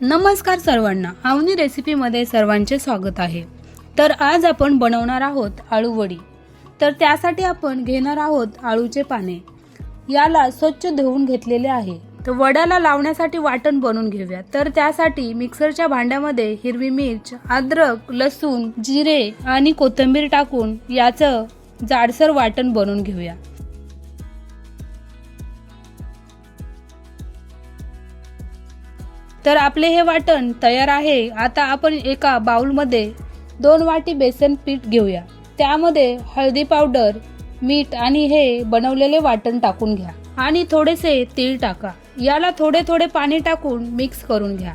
नमस्कार सर्वांना. आवनी रेसिपीमध्ये सर्वांचे स्वागत आहे. तर आज आपण बनवणार आहोत आळूवडी तर त्यासाठी आपण घेणार आहोत आळूचे पाने. याला स्वच्छ धुवून घेतलेले आहे. तर वड्याला लावण्यासाठी वाटण बनवून घेऊया. तर त्यासाठी मिक्सरच्या भांड्यामध्ये हिरवी मिरच अद्रक लसूण जिरे आणि कोथिंबीर टाकून याचं जाडसर वाटण बनवून घेऊया. तर आपले हे वाटण तयार आहे. आता आपण एका बाउलमध्ये दोन वाटी बेसन पीठ घेऊया. त्यामध्ये हळदी पावडर मीठ आणि हे बनवलेले वाटण टाकून घ्या. आणि थोडेसे तीळ टाका. याला थोडे थोडे पाणी टाकून मिक्स करून घ्या.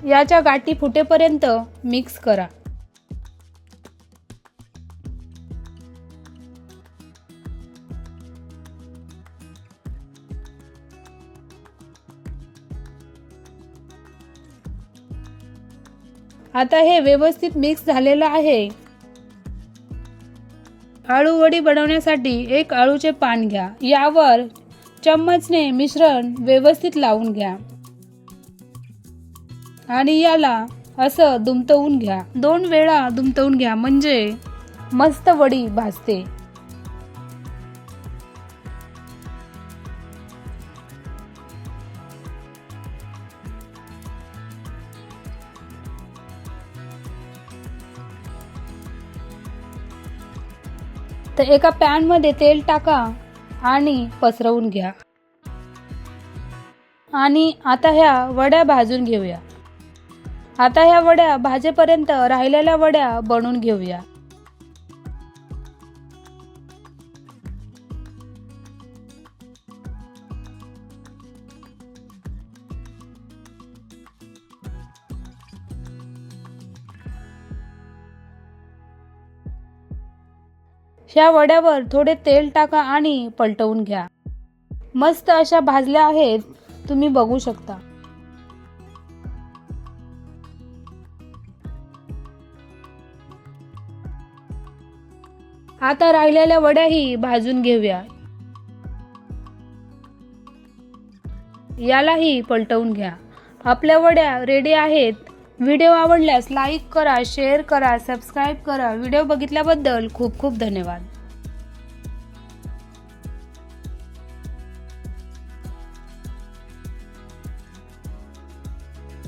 याच्या गाठी फुटेपर्यंत मिक्स करा. आता हे व्यवस्थित मिक्स झालेलं आहे. आळू वडी बनवण्यासाठी एक आळूचे पान घ्या. यावर चम्मचने मिश्रण व्यवस्थित लावून घ्या. आणि याला असं दुमतवून घ्या. दोन वेळा दुमतवून घ्या म्हणजे मस्त वडी भाजते. तर एका पॅनमध्ये तेल टाका आणि पसरवून घ्या. आणि आता ह्या वड्या भाजून घेऊया. आता ह्या वड्या भाजेपर्यंत राहिलेल्या वड्या बनवून घेऊया. ह्या वड्यावर थोडे तेल टाका आणि पलटवून घ्या. मस्त अशा भाजल्या आहेत तुम्ही बघू शकता. आता राहिलेल्या वड्याही भाजून घेऊया. यालाही पलटवून घ्या. आपल्या वड्या रेडी आहेत व्हिडिओ आवडल्यास लाईक करा शेअर करा सबस्क्राईब करा. व्हिडिओ बघितल्याबद्दल खूप खूप धन्यवाद.